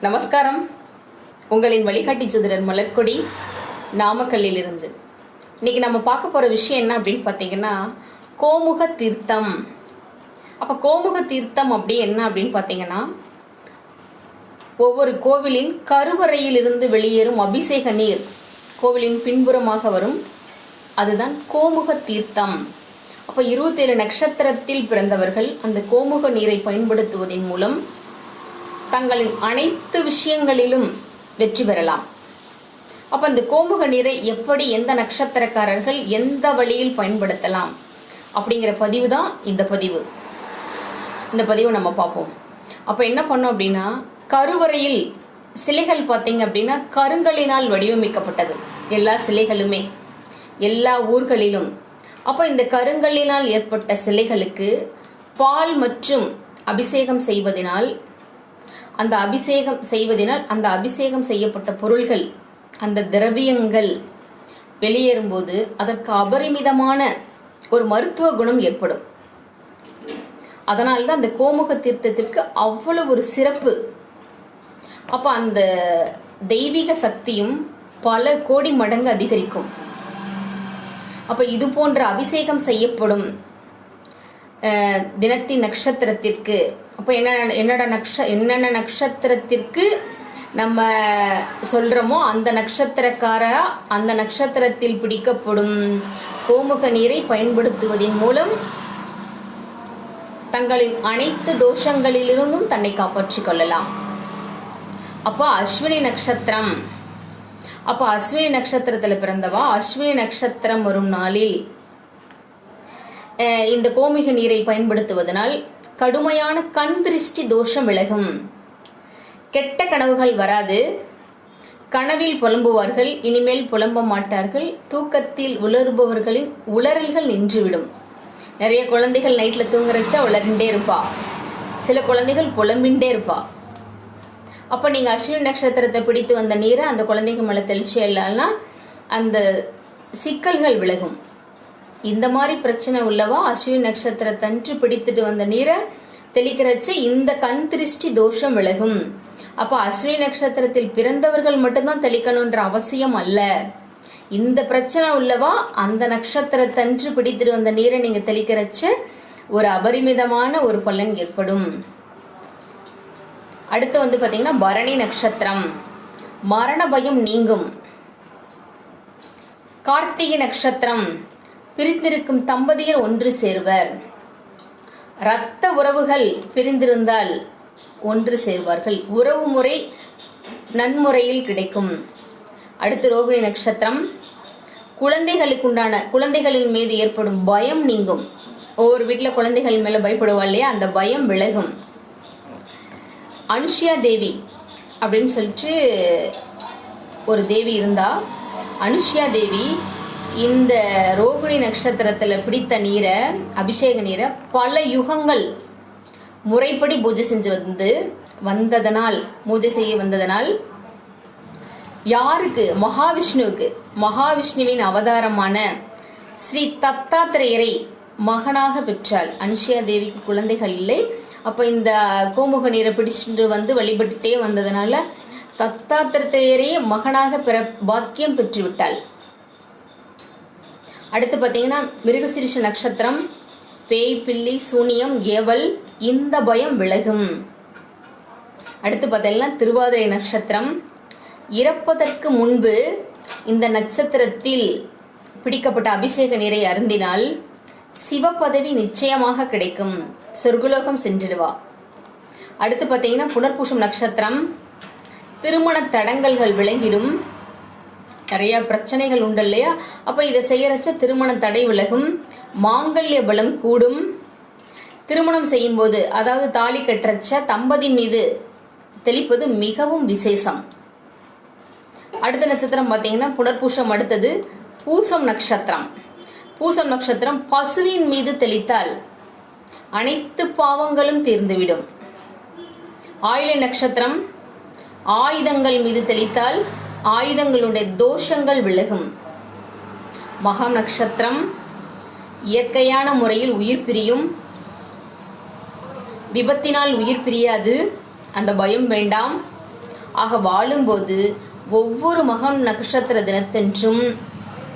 நமஸ்காரம். உங்களின் வழிகாட்டி சுதிரன் மலர்கொடி நாமக்கல்லில் இருந்து இன்னைக்கு நம்ம பார்க்க போற விஷயம் என்ன அப்படின்னு பார்த்தீங்கன்னா கோமுக தீர்த்தம். அப்ப கோமுக தீர்த்தம் அப்படி என்ன அப்படின்னு பார்த்தீங்கன்னா ஒவ்வொரு கோவிலின் கருவறையிலிருந்து வெளியேறும் அபிஷேக நீர் கோவிலின் பின்புறமாக வரும். அதுதான் கோமுக தீர்த்தம். அப்போ இருபத்தேழு நட்சத்திரத்தில் பிறந்தவர்கள் அந்த கோமுக நீரை பயன்படுத்துவதன் மூலம் தங்களின் அனைத்து விஷயங்களிலும் வெற்றி பெறலாம். அப்ப இந்த கோமுக நீரை எப்படி எந்த நட்சத்திரக்காரர்கள் எந்த வழியில் பயன்படுத்தலாம் அப்படிங்கிற பதிவு தான் இந்த பதிவு. இந்த பதிவை நம்ம பார்ப்போம். அப்ப என்ன பண்ணோம் அப்படின்னா கருவறையில் சிலைகள் பார்த்தீங்க அப்படின்னா கருங்கலினால் வடிவமைக்கப்பட்டது. எல்லா சிலைகளுமே எல்லா ஊர்களிலும். அப்போ இந்த கருங்கல்லினால் ஏற்பட்ட சிலைகளுக்கு பால் மற்றும் அபிஷேகம் செய்வதனால் அந்த அபிஷேகம் செய்வதனால் அந்த அபிஷேகம் செய்யப்பட்ட பொருள்கள் அந்த திரவியங்கள் வெளியேறும்போது அதற்கு அபரிமிதமான ஒரு மருத்துவ குணம் ஏற்படும். அதனால்தான் அந்த கோமுக தீர்த்தத்திற்கு அவ்வளவு ஒரு சிறப்பு. அப்ப அந்த தெய்வீக சக்தியும் பல கோடி மடங்கு அதிகரிக்கும். அப்ப இது போன்ற அபிஷேகம் செய்யப்படும் தினத்தின் நட்சத்திரத்திற்கு அப்போ என்ன என்னோட நக்ஷ என்னென்ன நட்சத்திரத்திற்கு நம்ம சொல்கிறோமோ அந்த நட்சத்திரக்காரரா அந்த நட்சத்திரத்தில் பிடிக்கப்படும் கோமுக நீரை பயன்படுத்துவதன் மூலம் தங்களின் அனைத்து தோஷங்களிலிருந்தும் தன்னை காப்பாற்றிக் கொள்ளலாம். அப்போ அஸ்வினி நட்சத்திரம் அப்போ அஸ்வினி நட்சத்திரத்தில் பிறந்தவா? அஸ்வினி நட்சத்திரம் வரும் நாளில் இந்த கோமிக நீரை பயன்படுத்துவதனால் கடுமையான கண் திருஷ்டி தோஷம் விலகும். கெட்ட கனவுகள் வராது. கனவில் புலம்புவார்கள் இனிமேல் புலம்ப மாட்டார்கள். தூக்கத்தில் உலருபவர்களின் உளறல்கள் நின்றுவிடும். நிறைய குழந்தைகள் நைட்ல தூங்குறச்சா உளறிண்டே இருப்பா. சில குழந்தைகள் புலம்பின்டே இருப்பா. அப்ப நீங்க அஸ்வினி நட்சத்திரத்தை பிடித்து வந்த நீரை அந்த குழந்தைங்க மேல தெளிச்சு இல்லைன்னா அந்த சிக்கல்கள் விலகும். இந்த மாதிரி பிரச்சனை உள்ளவா? அஸ்வினி நட்சத்திரத்தன்று பிடித்துட்டு வந்த நீரை தெளிக்கிறச்ச இந்த கண் திருஷ்டி தோஷம் விலகும். அப்ப அஸ்வினி நட்சத்திரத்தில் பிறந்தவர்கள் மட்டும்தான் தெளிக்கணும்ன்ற அவசியம் அல்ல. இந்த பிரச்சனை உள்ளவா? அந்த நட்சத்திரத்தன்று பிடித்துட்டு வந்த நீரை நீங்க தெளிக்கிறச்ச ஒரு அபரிமிதமான ஒரு பலன் ஏற்படும். அடுத்து வந்து பாத்தீங்கன்னா பரணி நட்சத்திரம். மரண பயம் நீங்கும். கார்த்திகை நட்சத்திரம். பிரிந்திருக்கும் தம்பதியர் ஒன்று சேர்வர். இரத்த உறவுகள் பிரிந்திருந்தால் ஒன்று சேர்வார்கள். உறவு முறை நன்முறையில் கிடைக்கும். அடுத்து ரோகிணி நட்சத்திரம். குழந்தைகளுக்குண்டான குழந்தைகளின் மீது ஏற்படும் பயம் நீங்கும். ஒவ்வொரு வீட்டில் குழந்தைகள் மேல பயப்படுவா இல்லையா? அந்த பயம் விலகும். அனுஷ்யா தேவி அப்படின்னு சொல்லிட்டு ஒரு தேவி இருந்தா அனுஷ்யா தேவி இந்த ரோகிணி நட்சத்திரத்துல பிடித்த நீரை அபிஷேக நீரை பல யுகங்கள் முறைப்படி பூஜை செஞ்சு வந்து வந்ததனால் பூஜை செய்ய வந்ததனால் யாருக்கு? மகாவிஷ்ணுவுக்கு. மகாவிஷ்ணுவின் அவதாரமான ஸ்ரீ தத்தாத்திரேயரை மகனாக பெற்றாள். அனுஷியா தேவிக்கு குழந்தைகள் இல்லை. அப்ப இந்த கோமுக நீரை பிடிச்சிட்டு வந்து வழிபட்டுட்டே வந்ததுனால தத்தாத்திரத்தையரே மகனாக பெற பாக்கியம் பெற்றுவிட்டாள். அடுத்து பார்த்தீங்கன்னா மிருகசிரிஷ நட்சத்திரம் பேய் பில்லி சூனியம் ஏவல் இந்த பயம் விலகும். அடுத்து பார்த்தீங்கன்னா திருவாதிரை நட்சத்திரம். இறப்பதற்கு முன்பு இந்த நட்சத்திரத்தில் பிடிக்கப்பட்ட அபிஷேக நீரை அருந்தினால் சிவ பதவி நிச்சயமாக கிடைக்கும். சொர்க்குலோகம் சென்றிடுவா. அடுத்து பார்த்தீங்கன்னா புனர்பூஷம் நட்சத்திரம். திருமண தடங்கல்கள் விளங்கிடும். நிறைய பிரச்சனைகள் உண்டு இல்லையா? அப்ப இதை செய்யறச்ச திருமண தடை விலகும் மாங்கல்ய பலம் கூடும். திருமணம் செய்யும் போது அதாவது தாலி கட்டுறச்ச தம்பதி மீது தெளிப்பது மிகவும் விசேஷம். அடுத்த நட்சத்திரம் பார்த்தீங்கன்னா புனர்பூசம் அடுத்தது பூசம் நட்சத்திரம். பூசம் நட்சத்திரம் பசுவின் மீது தெளித்தால் அனைத்து பாவங்களும் தீர்ந்துவிடும். ஆயிலை நட்சத்திரம் ஆயுதங்கள் மீது தெளித்தால் ஆயுதங்களுடைய தோஷங்கள் விலகும். மகம் நட்சத்திரம் இயற்கையான முறையில் உயிர் பிரியும். விபத்தினால் உயிர் பிரியாது. அந்த பயம் வேண்டாம். ஆக வாழும்போது ஒவ்வொரு மகம் நட்சத்திர தினத்தன்றும்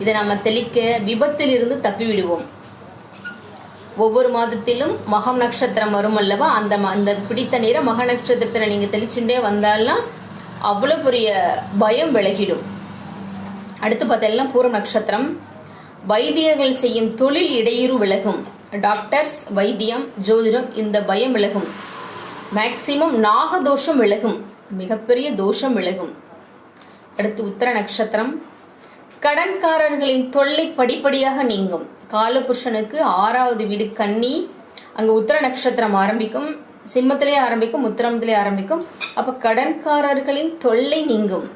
இதை நம்ம தெளிக்க விபத்திலிருந்து தப்பி விடுவோம் ஒவ்வொரு மாதத்திலும் மகம் நட்சத்திரம் வரும் அல்லவா அந்த ம- அந்த பிடித்த நேரம் மக நட்சத்திரத்தில் நீங்கள் தெளிச்சுட்டே வந்தாலாம் அவ்வளோ பெரிய பயம் விலகிடும். அடுத்து பார்த்தீங்கன்னா பூரம் நட்சத்திரம். வைத்தியர்கள் செய்யும் தொழில் இடையூறு விலகும். டாக்டர்ஸ் வைத்தியம் ஜோதிடம் இந்த பயம் விலகும். மேக்சிமம் நாகதோஷம் விலகும். மிகப்பெரிய தோஷம் விலகும். அடுத்து உத்தர நட்சத்திரம். கடன்காரர்களின் தொல்லை படிப்படியாக நீங்கும். காலபுருஷனுக்கு ஆறாவது வீடு கன்னி. அங்கு உத்தர நட்சத்திரம் ஆரம்பிக்கும். சிம்மத்திலே ஆரம்பிக்கும் உத்தரத்திலே ஆரம்பிக்கும். அப்ப கடன்காரர்களின் தொல்லை நீங்கும்.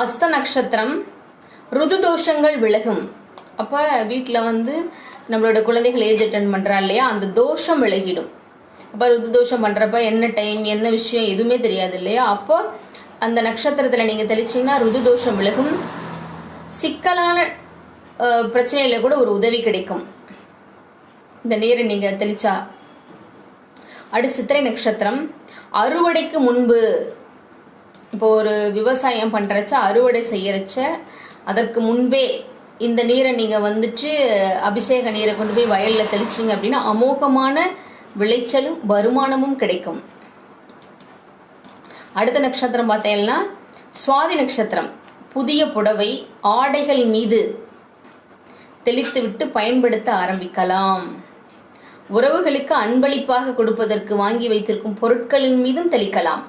அஸ்த நட்சத்திரம் ருது தோஷங்கள் விலகும். அப்ப வீட்டில் வந்து நம்மளோட குழந்தைகள் ஏஜ் அட்டன் பண்றா இல்லையா? அந்த தோஷம் விலகிடும். அப்ப ருது தோஷம் பண்றப்ப என்ன டைம் என்ன விஷயம் எதுவுமே தெரியாது இல்லையா? அப்போ அந்த நட்சத்திரத்துல நீங்க தெளிச்சீங்கன்னா ருது தோஷம் விலகும். சிக்கலான பிரச்சனையில் பிரச்சனையில கூட ஒரு உதவி கிடைக்கும். இந்த நீரை நீங்க தெளிச்சா அடுத்து சித்திரை நட்சத்திரம். அறுவடைக்கு முன்பு இப்போ ஒரு விவசாயம் பண்றச்ச அறுவடை செய்யறச்ச அதற்கு முன்பே இந்த நீரை நீங்க வந்துட்டு அபிஷேக நீரை கொண்டு போய் வயல்ல தெளிச்சிங்க அப்படின்னா அமோகமான விளைச்சலும் வருமானமும் கிடைக்கும். அடுத்த நட்சத்திரம் பார்த்தீங்கன்னா சுவாதி நட்சத்திரம். புதிய புடவை ஆடைகள் மீது தெளித்துவிட்டு பயன்படுத்த ஆரம்பிக்கலாம். உறவுகளுக்கு அன்பளிப்பாக கொடுப்பதற்கு வாங்கி வைத்திருக்கும் பொருட்களின் மீதும் தெளிக்கலாம்.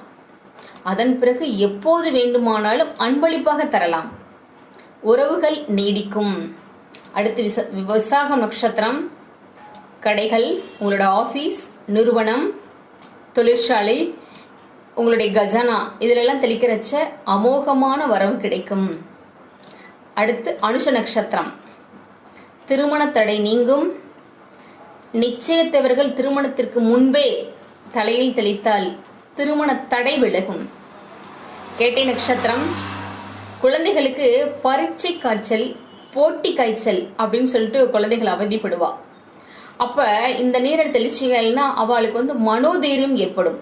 அதன் பிறகு எப்போது வேண்டுமானாலும் அன்பளிப்பாக தரலாம். உறவுகள் நீடிக்கும். அடுத்து விச விசாகம் நட்சத்திரம் கடைகள் உங்களோட ஆஃபீஸ் நிறுவனம் தொழிற்சாலை உங்களுடைய கஜானா இதிலெல்லாம் தெளிக்கிறச்ச அமோகமான வரவு கிடைக்கும். அடுத்து அனுஷ நட்சத்திரம் திருமண தடை நீங்கும். நிச்சயத்தவர்கள் திருமணத்திற்கு முன்பே தலையில் தெளித்தால் திருமண தடை விலகும். கேட்டை நட்சத்திரம் குழந்தைகளுக்கு பரீட்சை காய்ச்சல் போட்டி காய்ச்சல் அப்படின்னு சொல்லிட்டு குழந்தைகள் அவதிப்படுவா. அப்ப இந்த நீரை தெளிச்சிங்கன்னா அவளுக்கு வந்து மனோதைரியம் ஏற்படும்.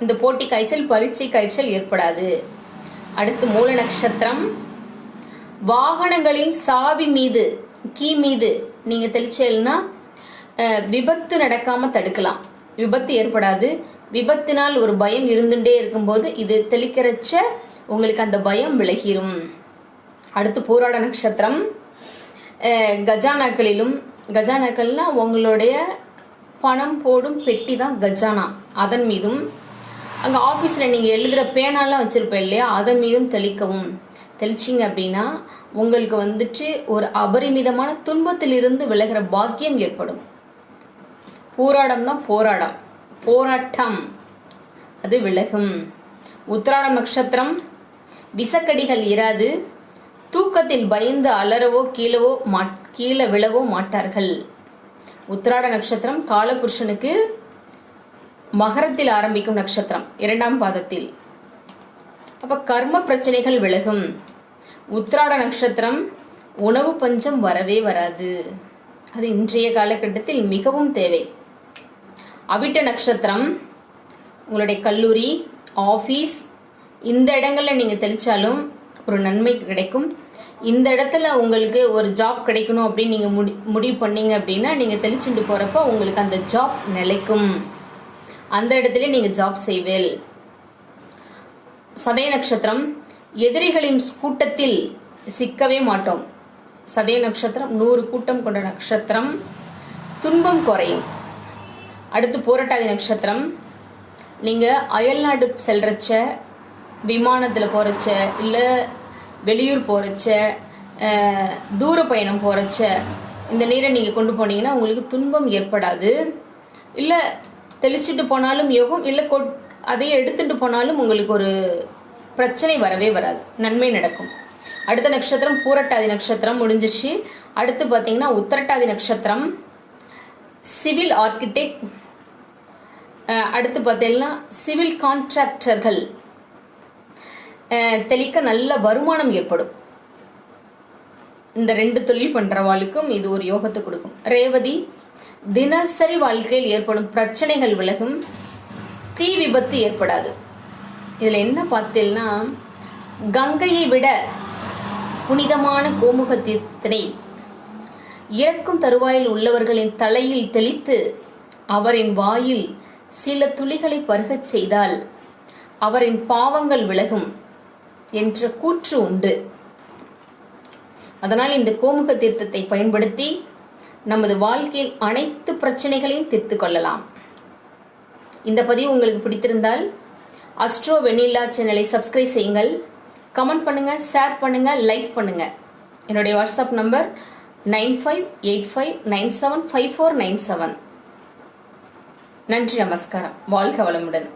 இந்த போட்டி காய்ச்சல் பரீட்சை காய்ச்சல் ஏற்படாது. அடுத்து மூல நட்சத்திரம் வாகனங்களின் சாவி மீது கீ மீது நீங்க தெளிச்சேன்னா விபத்து நடக்காம தடுக்கலாம். விபத்து ஏற்படாது. விபத்தினால் ஒரு பயம் இருந்துட்டே இருக்கும்போது இது தெளிக்கிறச்ச உங்களுக்கு அந்த பயம் விலகிரும். அடுத்து போராட நட்சத்திரம். கஜானாக்களிலும் கஜானாக்கள்னா உங்களுடைய பணம் போடும் பெட்டி தான் கஜானா. அதன் மீதும் அங்கே ஆஃபீஸில் நீங்கள் எழுதுகிற பேனாலாம் வச்சுருப்பேன் இல்லையா? அதன் மீதும் தெளிக்கவும். தெளிச்சிங்க அப்படின்னா உங்களுக்கு வந்துட்டு ஒரு அபரிமிதமான துன்பத்திலிருந்து விலகிற பாக்கியம் ஏற்படும். போராடம் தான் போராடம். போராட்டம். அது விலகும். உத்திராடம் நட்சத்திரம் விசக்கடிகள் இராது. தூக்கத்தில் பயந்து அலறவோ கீழவோ மாட் கீழே விழவோ மாட்டார்கள். உத்திராட நட்சத்திரம் காலபுருஷனுக்கு மகரத்தில் ஆரம்பிக்கும் நட்சத்திரம் இரண்டாம் பாதத்தில். அப்ப கர்ம பிரச்சனைகள் விலகும். உத்திராட நட்சத்திரம் உணவு பஞ்சம் வரவே வராது. அது இன்றைய காலகட்டத்தில் மிகவும் தேவை. அவிட்ட நட்சத்திரம் உங்களுடைய கல்லூரி ஆஃபீஸ் இந்த இடங்களில் நீங்கள் தெளிச்சாலும் ஒரு நன்மை கிடைக்கும். இந்த இடத்துல உங்களுக்கு ஒரு ஜாப் கிடைக்கணும் அப்படின்னு நீங்கள் முடி முடிவு பண்ணீங்க அப்படின்னா நீங்கள் தெளிச்சுட்டு போகிறப்போ உங்களுக்கு அந்த ஜாப் நிலைக்கும். அந்த இடத்துல நீங்கள் ஜாப் செய்வேல் சதய நட்சத்திரம் எதிரிகளின் கூட்டத்தில் சிக்கவே மாட்டோம். சதய நட்சத்திரம் நூறு கூட்டம் கொண்ட நட்சத்திரம் துன்பம் குறையும். அடுத்து போராட்டாதி நட்சத்திரம். நீங்கள் அயல்நாடு செல்றச்ச விமானத்தில் போகிறச்ச இல்லை வெளியூர் போகிறச்ச தூர பயணம் போகிறச்ச இந்த நீரை நீங்கள் கொண்டு போனீங்கன்னா உங்களுக்கு துன்பம் ஏற்படாது. இல்லை தெளிச்சிட்டு போனாலும் யோகம் இல்லை கொட்- அதையே எடுத்துட்டு போனாலும் உங்களுக்கு ஒரு பிரச்சனை வரவே வராது. நன்மை நடக்கும். அடுத்த நட்சத்திரம் பூரட்டாதி நட்சத்திரம் முடிஞ்சிச்சு அடுத்து பார்த்தீங்கன்னா உத்தரட்டாதி நட்சத்திரம். சிவில் ஆர்கிடெக்ட் அடுத்து பார்த்தீங்கன்னா சிவில் கான்ட்ராக்டர்கள் தெளிக்க நல்ல வருமானம் ஏற்படும். இந்த ரெண்டு தொழில் பண்றவாளுக்கும் இது ஒரு யோகத்தை கொடுக்கும். ரேவதி தினசரி வாழ்க்கையில் ஏற்படும் பிரச்சனைகள் விலகும் தீ விபத்து ஏற்படாது. இதில் என்ன பார்த்தீங்கன்னா கங்கையை விட புனிதமான கோமுக தீர்த்தனை இறக்கும் தருவாயில் உள்ளவர்களின் தலையில் தெளித்து அவரின் வாயில் சில துளிகளை பருகச் செய்தால் அவரின் பாவங்கள் விலகும் என்ற கூற்று உண்டு. அதனால் இந்த கோமுக தீர்த்தத்தை பயன்படுத்தி நமது வாழ்க்கையில் அனைத்து பிரச்சனைகளையும் தீர்த்து கொள்ளலாம். இந்த பதிவு உங்களுக்கு பிடித்திருந்தால் அஸ்ட்ரோ வெண்ணிலா சேனலை சப்ஸ்கிரைப் செய்யுங்கள். கமெண்ட் பண்ணுங்க ஷேர் பண்ணுங்க லைக் பண்ணுங்க. என்னுடைய WhatsApp number nine five eight five nine seven five four nine seven. நன்றி நமஸ்காரம். வாழ்க வளமுடன்.